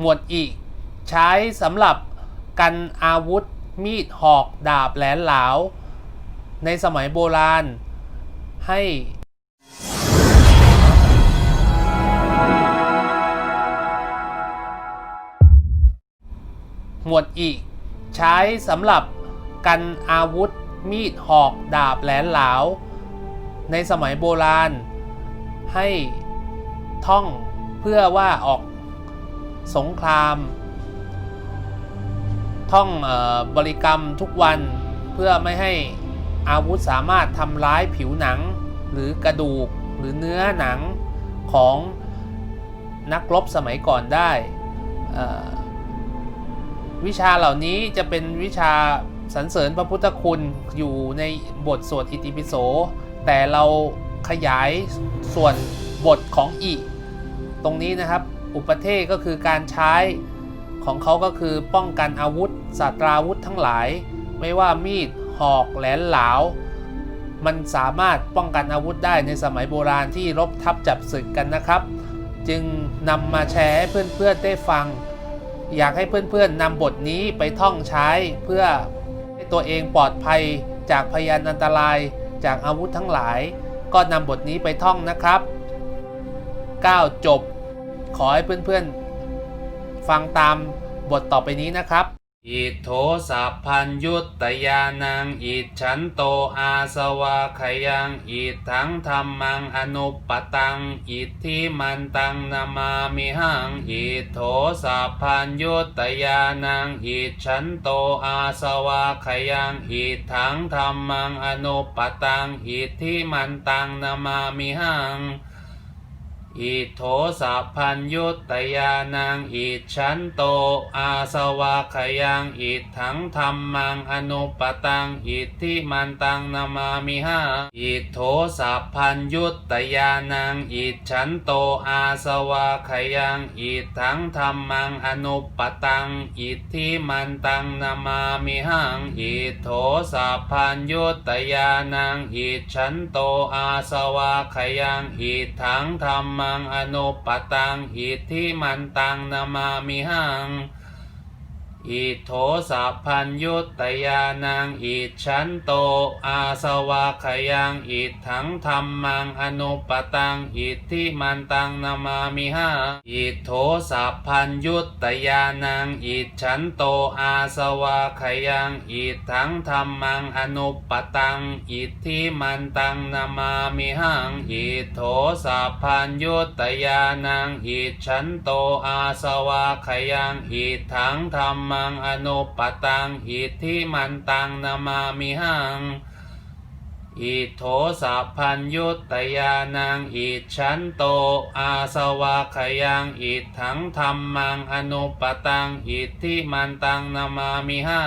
หมวดอีใช้สำหรับกันอาวุธ มีดหอกดาบแหลนเหลา ในสมัยโบราณ ให้หมวดอีก ใช้สำหรับกันอาวุธ มีดหอกดาบแหลนเหลา ในสมัยโบราณ ให้ท่องเพื่อว่าออก สงคราม ท่องออบริกรรมทุกวันเพื่อไม่ให้อาวุธสามารถทำร้ายผิวหนัง หรือกระดูกหรือเนื้อหนังของนักรบสมัยก่อนได้ วิชาเหล่านี้จะเป็นวิชาสรรเสริญพระพุทธคุณอยู่ในบทสวดอิติปิโส แต่เราขยายส่วนบทของอีตรงนี้นะครับ อุปเทศก็คือการใช้ของเขาก็คือป้องกันอาวุธศาสตราวุธทั้งหลาย ไม่ว่ามีดหอกแหลนเหลามันสามารถป้องกันอาวุธได้ในสมัยโบราณที่รบทับจับศึกกันนะครับ จึงนำมาแชร์ให้เพื่อนๆได้ฟัง อยากให้เพื่อนๆนำบทนี้ไปท่องใช้เพื่อให้ตัวเองปลอดภัยจากพยานอันตรายจากอาวุธทั้งหลาย ก็นำบทนี้ไปท่องนะครับ 9 จบ ขอให้เพื่อนๆ ฟังตามบทต่อไปนี้นะครับ อิโทสัพพัญยุตตยานัง อิฉันโตอาสวะขยัง อิทังธรรมังอนุปตัง อิทิมันตังนามามิหัง อิโทสัพพัญยุตตยานัง อิฉันโตอาสวะขยัง อิทังธรรมังอนุปตัง อิทิมันตังนามามิหัง อิโทสัพพัญยุตตยานังอิฉันโต อาสวะขยังอิทังธรรมังอนุปตังอิทิมันตังนามามิหาอิโทสัพพัญยุตตยานังอิฉันโต อาสวะขยังอิทังธรรมังอนุปตังอิทิมันตังนามามิหังอิโทสัพพัญยุตตยานังอิฉันโต อาสวะขยังอิทังธรรมังอนุปตังอิทธิมันตังนามามิหัง อิโทสัพพัญยุตตยานังอิฉันโต อาสวะขยังอิทังธรรมังอนุปตังอิทิมันตังนามามิหาอิโทสัพพัญยุตตยานังอิฉันโต อาสวะขยังอิทังธรรมังอนุปตังอิทิมันตังนามามิหังอิโทสัพพัญยุตตยานังอิฉันโต อาสวะขยังอิทังธรรมังอนุปตังอิทธิมันตังนามามิหังอิโทสัพพัญยุตยานังอิฉันโต อาสวะขยังอิทังธรรมังอนุปตังอิทธิมันตังนามามิหา